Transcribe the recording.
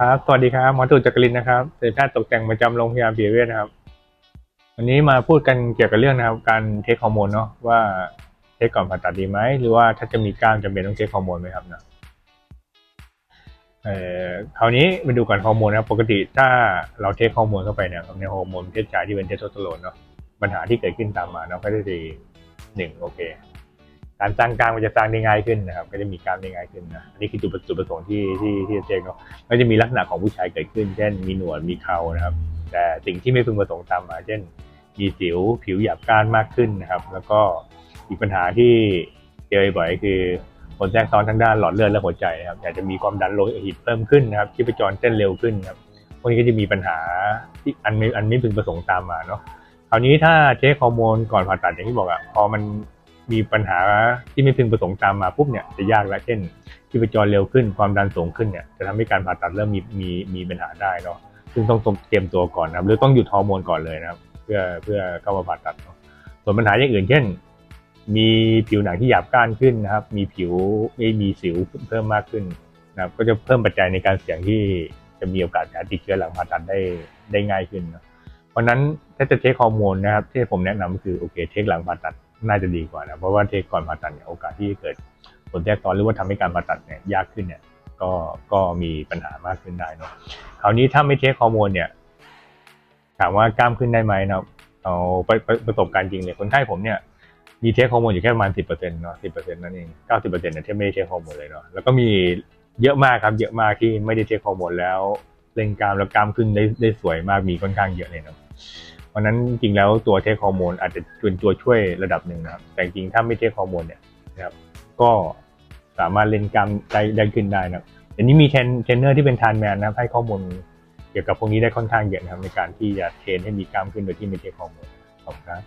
ครับ สวัสดีครับ หมอตู่จักรินนะครับเป็นแพทย์ตกแต่งประจำโรงพยาบาลปิยเวชนะครับ วันนี้มาพูดกันเกี่ยวกับเรื่องนะครับ การเทคฮอร์โมนเนาะว่าเทคก่อนผ่าตัดดีไหม หรือว่าถ้าจะมีกล้ามจำเป็นต้องเทคฮอร์โมนไหมครับเนาะเอ่อคราวนี้มาดูก่อนฮอร์โมนนะครับปกติถ้าเราเทคฮอร์โมนเข้าไปเนี่ยในฮอร์โมนเพศชายที่เป็นเทสโทสเตอโรนเนาะปัญหาที่เกิดขึ้นตามมาเนาะก็จะดีหนึ่งโอเค การสร้างกลามมันจะสร้างได้ง่ายขึ้นนะครับ ก็จะมีกลามได้ง่ายขึ้นนะอันนี้คือจุดจุดประสงค์ที่ที่ที่จะเช็คเนาะก็จะมีลักษณะของผู้ชายเกิดขึ้น เช่น มีหนวดมีเครานะครับ แต่สิ่งที่ไม่พึงประสงค์ตามมาเช่น มีสิวผิวหยาบก้านมากขึ้นนะครับ แล้วก็อีกปัญหาที่เจอบ่อยคือผลแทรกซ้อนทางด้านหลอดเลือดและหัวใจนะครับอยากจะมีความดันโลหิตเพิ่มขึ้นนะครับชีพจรเต้นเร็วขึ้นครับพวกนี้ก็จะมีปัญหาที่อันไม่อันไม่พึงประสงค์ตามมาเนาะคราวนี้ถ้าเช็คฮอร์โมนก่อนผ่าตัดอย่างที่บอกอะพอมัน มีปัญหาที่ไม่พึงประสงค์ตามมาปุ๊บเนี่ยจะยากแล้วเช่นชีพจรเร็วขึ้นความดันสูงขึ้นเนี่ยจะทำให้การผ่าตัดเริ่มมีมีมีปัญหาได้เนาะซึ่งต้องเตรียมตัวก่อนนะครับหรือต้องหยุดฮอร์โมนก่อนเลยนะครับ เพื่อเพื่อเข้ามาผ่าตัดเนาะส่วนปัญหาอย่างอื่นเช่น มีผิวหนังที่หยาบก้านขึ้นนะครับ มีผิวไม่มีสิวเพิ่มมากขึ้นนะครับก็จะเพิ่มปัจจัยในการเสี่ยงที่จะมีโอกาสการติดเชื้อหลังผ่าตัดได้ได้ง่ายขึ้นนะเพราะนั้นถ้าจะเทคฮอร์โมนนะครับ ที่ผมแนะนำคือโอเคเทคหลังผ่าตัด น่าจะดีกว่านะเพราะว่าเทคก่อนผ่าตัดเนี่ยโอกาสที่จะเกิดผลแทรกซ้อนหรือว่าทำให้การผ่าตัดเนี่ยยากขึ้นเนี่ย ก็ก็มีปัญหามากขึ้นได้เนาะคราวนี้ถ้าไม่เทคฮอร์โมนเนี่ยถามว่ากล้ามขึ้นได้ไหมนะครับเอาประประประสบการณ์จริงเลยคนไข้ผมเนี่ยมีเทคฮอร์โมนอยู่แค่ประมาณสิบเปอร์เซ็นต์เนาะสิบเปอร์เซ็นต์นั่นเองเก้าสิบเปอร์เซ็นต์เนี่ยที่ไม่ได้เทคฮอร์โมนเลยเนาะแล้วก็มีเยอะมากครับเยอะมากที่ไม่ได้เทคฮอร์โมนแล้วเล่นกล้ามแล้วกล้ามขึ้นได้ได้สวยมากมีค่อนข้างเยอะเลยเนาะ ราะนั้นจริงแล้วตัวเทคฮอร์โมนอาจจะเป็นตัวช่วยระดับหนึ่งนะครับ แต่จริงถ้าไม่เทคฮอร์โมนเนี่ยนะครับก็สามารถเล่นกล้ามได้ได้ขึ้นได้นะครับอันนี้มีเทรนเนเนอร์ที่เป็นทานแมนนะครับให้ข้อมูลเกี่ยวกับพวกนี้ได้ค่อนข้างเยอะนะครับในการที่จะเทรนให้มีกล้ามขึ้นโดยที่ไม่เทคฮอร์โมนขอบคุณครับ